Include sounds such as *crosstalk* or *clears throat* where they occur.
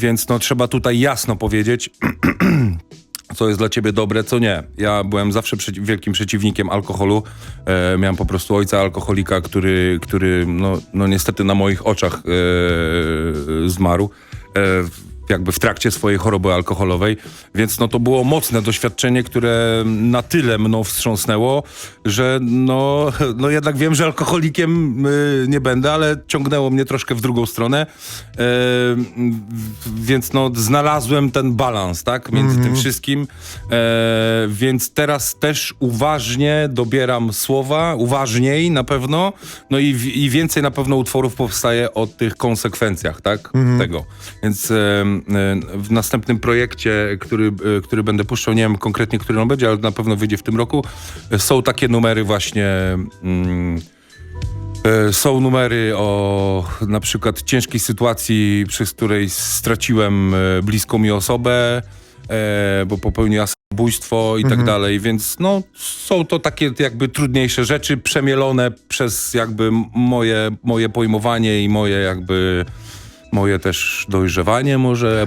Więc no trzeba tutaj jasno powiedzieć, *clears throat* co jest dla ciebie dobre, co nie. Ja byłem zawsze przeci- wielkim przeciwnikiem alkoholu. E, miałem po prostu ojca alkoholika, który, który no, no niestety na moich oczach e, zmarł. E, jakby w trakcie swojej choroby alkoholowej, więc no to było mocne doświadczenie, które na tyle mną wstrząsnęło, że no, no jednak wiem, że alkoholikiem y, nie będę, ale ciągnęło mnie troszkę w drugą stronę, w- więc no znalazłem ten balans, tak, między tym wszystkim, e, więc teraz też uważnie dobieram słowa, uważniej na pewno, no i, i więcej na pewno utworów powstaje o tych konsekwencjach, tak, tego, więc e, e, w następnym projekcie, który, e, który będę puszczał, nie wiem konkretnie, który on będzie, ale na pewno wyjdzie w tym roku, są takie numery właśnie... Mm, E, Są numery o na przykład ciężkiej sytuacji, przez której straciłem e, bliską mi osobę, e, bo popełniła samobójstwo i tak dalej, więc no są to takie jakby trudniejsze rzeczy, przemielone przez jakby moje, moje pojmowanie i moje jakby moje też dojrzewanie może